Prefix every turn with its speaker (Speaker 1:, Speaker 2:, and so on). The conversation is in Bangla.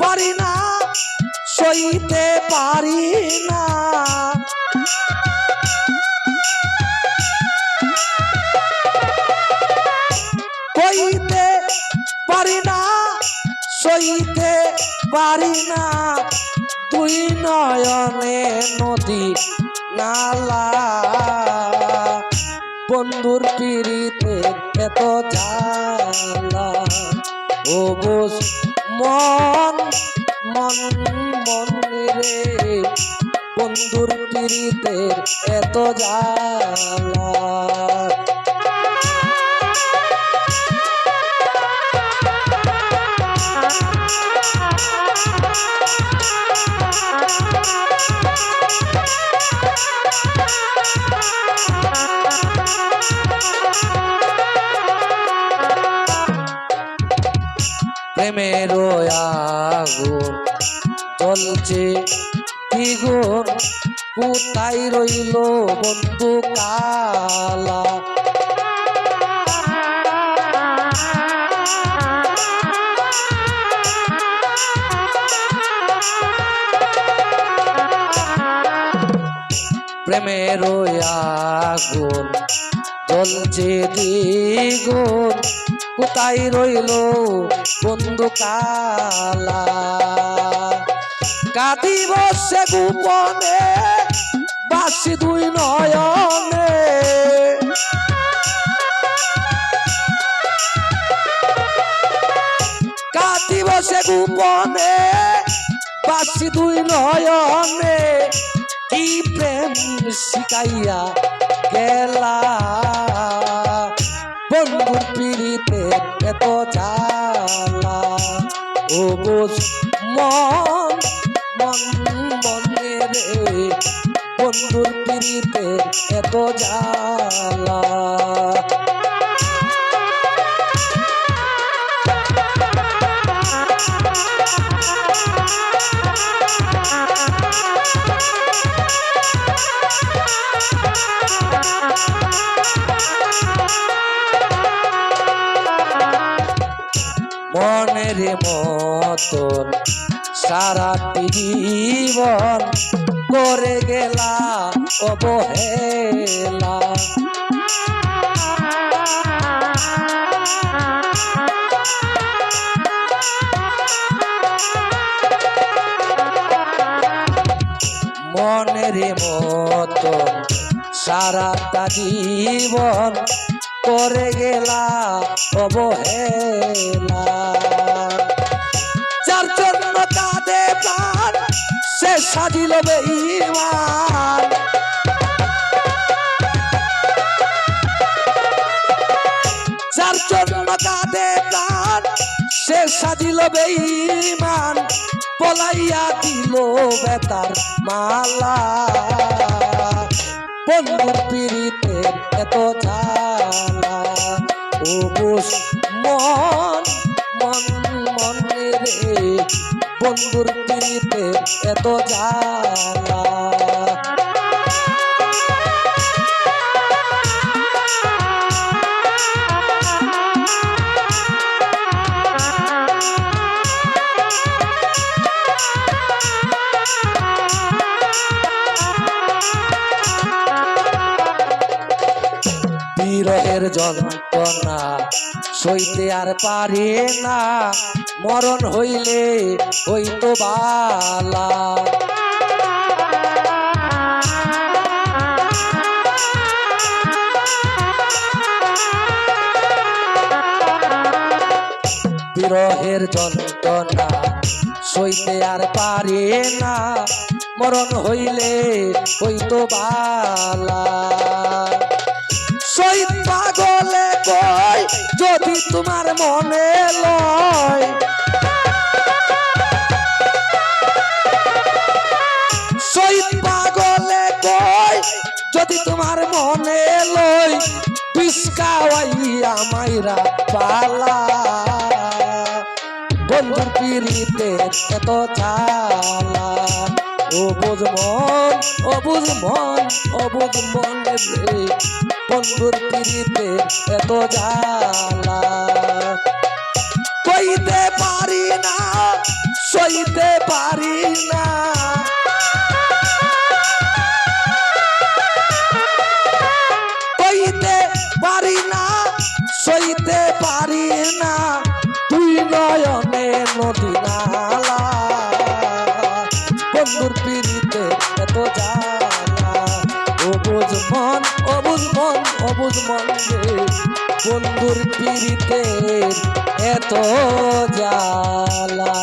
Speaker 1: পারি না, সইতে পারি না। কইতে পারি না, সইতে পারি না। তুই নয়নে নদী নালা। বন্ধুর পিড়িতে এত জালা ও বস মন মন মন রে বন্ধুর পিড়িতে এত জ্বালা। প্রেমের আগুন জ্বলছে। দ্বিগুণ কোথায় রইল বন্ধু কালা? প্রেমের আগুন জ্বলছে। দ্বিগুণ কোথায় রইল বন্ধু কালা কাঁদি বসে গোপনে, বাসি দুই নয়নে। কাঁদি বসে গোপনে, বাসি দুই নয়নে। কি প্রেম শিখাইয়া গেলা এত জ্বালা ও মন মন মনে বন্ধুর পিড়িতে এত জ্বালা। মনের মতন সারাটি জীবন করে গেলা অবহেলা। মনের মতন সারাটা জীবন করে গেলা অবহেলা। সাজিল বেঈমান। যার জন্য কাঁদে প্রাণ, সে সাজিল বেঈমান। পলাইয়া দিল বেতার মালা। বন্ধুর পিড়িতে এত এত জ্বালা। বিরহের যন্ত্রণা সইতে আর পারে না। মরণ হইলে হইতো বালা। বিরহের যন্ত্রণা সইতে আর পারে না। মরণ হইলে হইতো বালা। কয় যদি তোমার মনে লয়। শহীদ পাগলে কয় যদি তোমার মনে লয় পিসকাওয়াইয়া মাইরা পালা। বন্ধুর পিড়িতে এত চালা বুঝ মন বুঝ মন বুঝ মন রে। বন্ধুর পিড়িতে এত জ্বালা। কইতে পারি না মন অবুজ মন অবুজ মন বন্ধুর পিড়িতে এত জ্বালা।